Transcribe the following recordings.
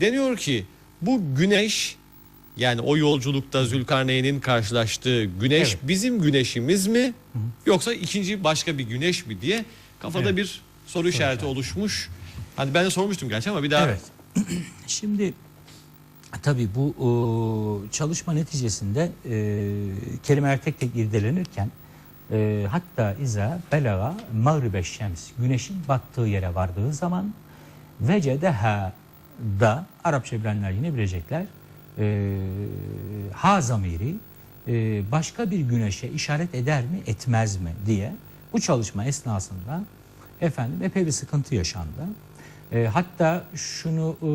Deniyor ki bu güneş yani o yolculukta Zülkarneyn'in karşılaştığı güneş Evet. bizim güneşimiz mi yoksa ikinci başka bir güneş mi diye kafada Evet. bir soru işareti oluşmuş. Hani ben de sormuştum gerçi ama bir daha Evet. Şimdi tabii bu o, çalışma neticesinde e, kelimeler tek tek irdelenirken e, hatta iza belaga mağribe şems güneşin battığı yere vardığı zaman vecedeha da Arapça bilenler yine bilecekler e, ha zamiri e, başka bir güneşe işaret eder mi etmez mi diye bu çalışma esnasında efendim epey bir sıkıntı yaşandı. E, hatta şunu e,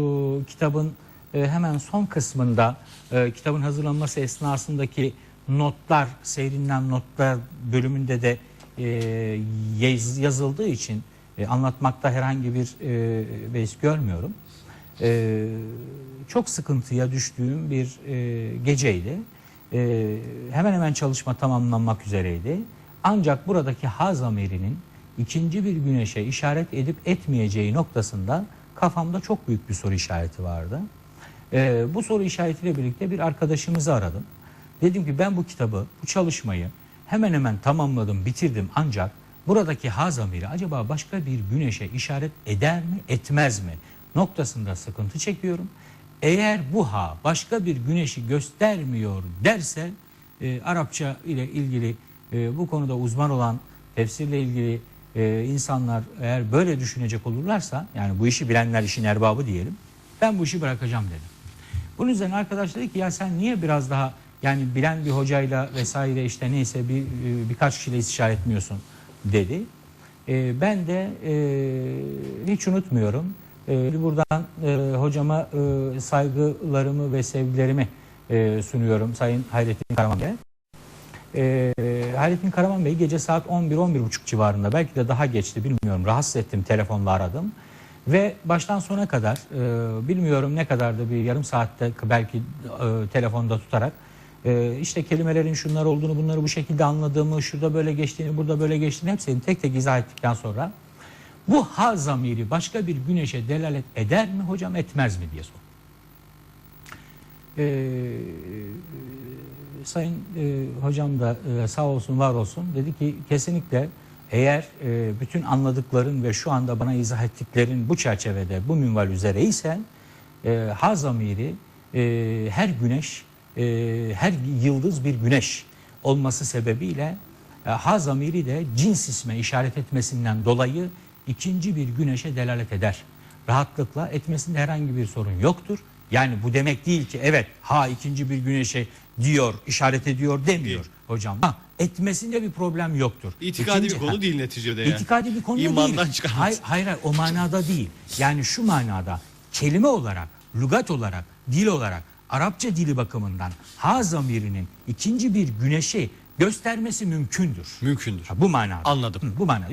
kitabın e, hemen son kısmında e, kitabın hazırlanması esnasındaki notlar, seyrinden notlar bölümünde de e, yaz- yazıldığı için e, anlatmakta herhangi bir e, beis görmüyorum. E, çok sıkıntıya düştüğüm bir e, geceydi. E, hemen hemen çalışma tamamlanmak üzereydi. Ancak buradaki ha zamirinin ikinci bir güneşe işaret edip etmeyeceği noktasında kafamda çok büyük bir soru işareti vardı. E, bu soru işaretiyle birlikte bir arkadaşımızı aradım. Dedim ki ben bu kitabı, bu çalışmayı hemen hemen tamamladım, bitirdim ancak buradaki ha zamiri acaba başka bir güneşe işaret eder mi, etmez mi noktasında sıkıntı çekiyorum. Eğer bu ha başka bir güneşi göstermiyor derse e, Arapça ile ilgili e, bu konuda uzman olan tefsirle ilgili e, insanlar eğer böyle düşünecek olurlarsa yani bu işi bilenler işin erbabı diyelim ben bu işi bırakacağım dedim. Bunun üzerine arkadaş dedi ki ya sen niye biraz daha yani bilen bir hocayla vesaire işte neyse bir e, birkaç kişiyle istişare etmiyorsun dedi. E, ben de e, hiç unutmuyorum. E, buradan e, hocama e, saygılarımı ve sevgilerimi e, sunuyorum Sayın Hayrettin Karaman Bey. E, Hayrettin Karaman Bey gece saat 11-11.30 civarında belki de daha geçti bilmiyorum rahatsız ettim telefonla aradım. Ve baştan sona kadar e, bilmiyorum ne kadar da bir yarım saatte belki e, telefonda tutarak e, işte kelimelerin şunlar olduğunu bunları bu şekilde anladığımı şurada böyle geçtiğini burada böyle geçtiğini hepsini tek tek izah ettikten sonra bu ha zamiri başka bir güneşe delalet eder mi hocam etmez mi diye sordum. Ee, sayın e, hocam da e, sağ olsun var olsun dedi ki kesinlikle eğer e, bütün anladıkların ve şu anda bana izah ettiklerin bu çerçevede bu minval üzere ise e, ha zamiri e, her güneş e, her yıldız bir güneş olması sebebiyle e, ha zamiri de cins isme işaret etmesinden dolayı ikinci bir güneşe delalet eder. Rahatlıkla etmesinde herhangi bir sorun yoktur. Yani bu demek değil ki evet ha ikinci bir güneşe diyor işaret ediyor demiyor hocam. Ha, etmesinde bir problem yoktur. itikadi İkinci- bir konu ha, değil neticede yani. İtikadi bir konu da İmandan değil. çıkarmaz. Hayır, hayır hayır, o manada değil. Yani şu manada kelime olarak, lügat olarak, dil olarak, Arapça dili bakımından ha zamirinin ikinci bir güneşi göstermesi mümkündür. Mümkündür. Ha, bu manada. Anladım. Hı, bu manada.